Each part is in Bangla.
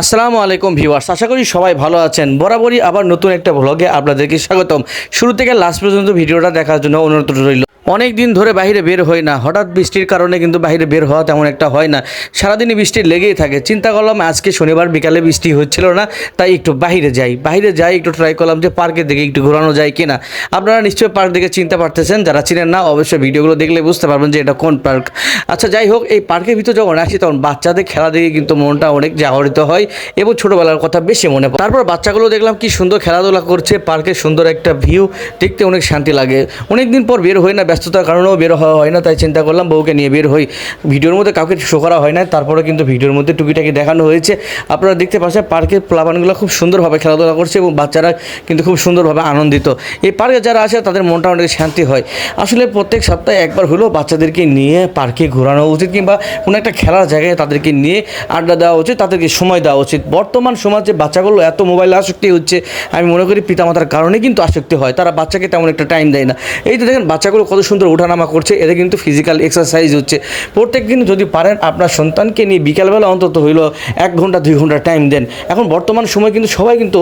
আসসালামু আলাইকুম ভিউয়ার্স, আশা করি সবাই ভালো আছেন। বরাবরই আবার নতুন একটা ব্লগে আপনাদেরকে স্বাগতম। শুরু থেকে লাস্ট পর্যন্ত ভিডিওটা দেখার জন্য অনুরোধ রইল। অনেক দিন ধরে বাইরে বের হয় না। হঠাৎ বৃষ্টির কারণে কিন্তু বাইরে বের হওয়া তেমন একটা হয় না। সারাদিনই বৃষ্টি লেগেই থাকে। চিন্তা করলাম আজকে শনিবার বিকালে বৃষ্টি হচ্ছিল না, তাই একটু বাইরে যাই। বাইরে যাই, একটু ট্রাই করলাম যে পার্কের দিকে একটু ঘোরানো যায় কিনা। আপনারা নিশ্চয়ই পার্ক দিকে চিন্তা পারতেছেন। যারা চিনেন না, অবশ্যই ভিডিওগুলো দেখলে বুঝতে পারবেন যে এটা কোন পার্ক আচ্ছা যাই হোক, এই পার্কের ভিতরে যখন আসি, তখন বাচ্চাদের খেলা দেখে কিন্তু মনটা অনেক জাগরিত হয় এবং ছোটোবেলার কথা বেশি মনে পড়ে। তারপর বাচ্চাগুলো দেখলাম কি সুন্দর খেলাধুলা করছে। পার্কের সুন্দর একটা ভিউ দেখতে অনেক শান্তি লাগে। অনেক দিন পর বের হয় না ব্যস্ততার কারণেও বের হওয়া হয় না, তাই চিন্তা করলাম বউকে নিয়ে বের হই। ভিডিওর মধ্যে কাউকে শো করা হয় না তারপরে কিন্তু ভিডিওর মধ্যে টুকিটাকি দেখানো হয়েছে। আপনারা দেখতে পাচ্ছেন পার্কের প্লাবানগুলো খুব সুন্দরভাবে খেলাধুলা করছে এবং বাচ্চারা কিন্তু খুব সুন্দরভাবে আনন্দিত। এই পার্কে যারা আসে, তাদের মনটা অনেক শান্তি হয়। আসলে প্রত্যেক সপ্তাহে একবার হলেও বাচ্চাদেরকে নিয়ে পার্কে ঘোরানো উচিত কিংবা কোনো একটা খেলার জায়গায় তাদেরকে নিয়ে আড্ডা দেওয়া উচিত, তাদেরকে সময় দেওয়া উচিত। বর্তমান সমাজে বাচ্চাগুলো এত মোবাইলে আসক্তি হচ্ছে, আমি মনে করি পিতামাতার কারণে কিন্তু আসক্তি হয়, তারা বাচ্চাকে তেমন একটা টাইম দেয় না। এই তো দেখেন, বাচ্চাগুলো কত সুন্দর ওঠানামা করছে, এতে কিন্তু ফিজিক্যাল এক্সারসাইজ হচ্ছে। প্রত্যেক দিন যদি পারেন, আপনার সন্তানকে নিয়ে বিকালবেলা অন্তত হইল এক ঘণ্টা, দুই ঘণ্টা টাইম দেন। এখন বর্তমান সময় কিন্তু সবাই কিন্তু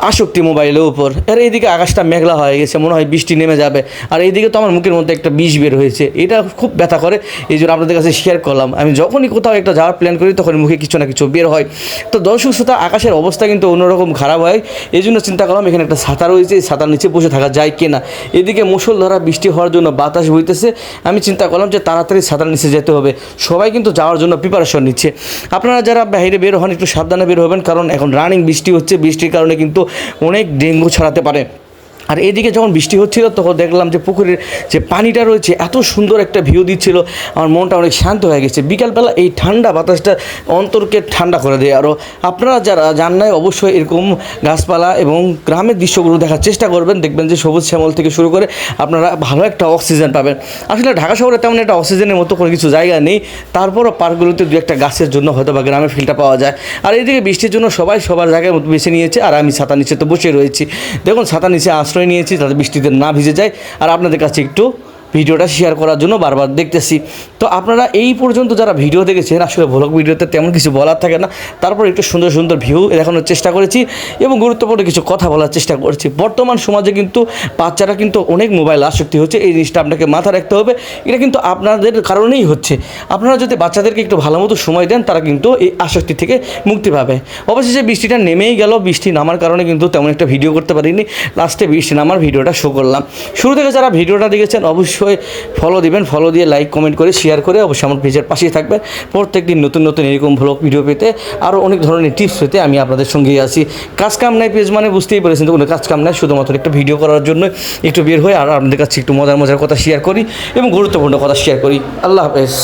আসক্তি মোবাইলের উপর। আর এইদিকে আকাশটা মেঘলা হয়ে গেছে, মনে হয় বৃষ্টি নেমে যাবে। আর এইদিকে তো আমার মুখের মধ্যে একটা বিষ বের হয়েছে। এটা খুব ব্যথা করে। এই জন্য আপনাদের কাছে শেয়ার করলাম। আমি যখনই কোথাও একটা যাওয়ার প্ল্যান করি, তখন মুখে কিছু না কিছু বের হয়। তো দর্শক শ্রোতা, আকাশের অবস্থা কিন্তু অন্যরকম খারাপ হয়। এই জন্য চিন্তা করলাম, এখানে একটা ছাতা রয়েছে। ছাতার নিচে বসে থাকা যায় কিনা? এদিকে মুসলধারা বৃষ্টি হওয়ার জন্য বাতাস বইতেছে। আমি চিন্তা করলাম যে তাড়াতাড়ি ছাতার নিচে যেতে হবে। সবাই কিন্তু যাওয়ার জন্য প্রিপারেশন নিচ্ছে। আপনারা যারা বাইরে বের হন, একটু সাবধানে বের হবেন। কারণ এখন রানিং বৃষ্টি হচ্ছে। বৃষ্টির কারণে কিন্তু অনেক ডেঙ্গু ছড়াতে পারে। আর এদিকে যখন বৃষ্টি হচ্ছিল, তখন দেখলাম যে পুকুরের যে পানিটা রয়েছে, এত সুন্দর একটা ভিউ দিচ্ছিল। আমার মনটা অনেক শান্ত হয়ে গেছে। বিকালবেলা এই ঠান্ডা বাতাসটা অন্তরকে ঠান্ডা করে দেয়। আরও আপনারা যারা জান নাই, অবশ্যই এরকম গাছপালা এবং গ্রামের দৃশ্যগুলো দেখার চেষ্টা করবেন। দেখবেন যে সবুজ শ্যামল থেকে শুরু করে আপনারা ভালো একটা অক্সিজেন পাবেন। আসলে ঢাকা শহরে তেমন একটা অক্সিজেনের মতো কোনো কিছু জায়গা নেই। তারপরও পার্কগুলোতে দু একটা গাছের জন্য হয়তো বা গ্রামে ফিলটা পাওয়া যায়। আর এদিকে বৃষ্টির জন্য সবাই সবার জায়গায় বেছে নিয়েছে। আর আমি ছাতা নিচে তো বসে রয়েছি। দেখুন ছাতা নিচে আশ্রয় নিয়েছি যাতে বৃষ্টিতে না ভিজে যায়। আর আপনাদের কাছে একটু ভিডিওটা শেয়ার করার জন্য বারবার দেখতেছি। তো আপনারা এই পর্যন্ত যারা ভিডিও দেখেছেন, আসলে ভ্লগ ভিডিওতে তেমন কিছু বলার থাকে না। তারপর একটু সুন্দর সুন্দর ভিউ দেখানোর চেষ্টা করেছি এবং গুরুত্বপূর্ণ কিছু কথা বলার চেষ্টা করেছি। বর্তমান সমাজে কিন্তু বাচ্চারা কিন্তু অনেক মোবাইল আসক্তি হচ্ছে। এই জিনিসটা আপনাকে মাথা রাখতে হবে। এটা কিন্তু আপনাদের কারণেই হচ্ছে। আপনারা যদি বাচ্চাদেরকে একটু ভালো মতো সময় দেন, তারা কিন্তু এই আসক্তি থেকে মুক্তি পাবে। অবশেষে বৃষ্টিটা নেমেই গেল। বৃষ্টি নামার কারণে কিন্তু তেমন একটা ভিডিও করতে পারিনি। লাস্টে বৃষ্টি নামার ভিডিওটা শো করলাম। শুরু থেকে যারা ভিডিওটা দেখেছেন, অবশ্যই ফলো দিবেন ফলো দিয়ে লাইক কমেন্ট করে শেয়ার করে অবশ্যই আমার পেজের পাশেই থাকবেন প্রত্যেকদিন নতুন নতুন এরকম ভ্লগ ভিডিও পেতে আরও অনেক ধরনের টিপস পেতে আমি আপনাদের সঙ্গেই আছি। কাজ কাম নাই পেজ মানে বুঝতেই পেরেছেন তো কোনো কাজ কাম নাই, শুধুমাত্র একটা ভিডিও করার জন্য একটু বের হয়ে আর আপনাদের কাছে একটু মজার মজার কথা শেয়ার করি এবং গুরুত্বপূর্ণ কথা শেয়ার করি। আল্লাহ হাফেজ।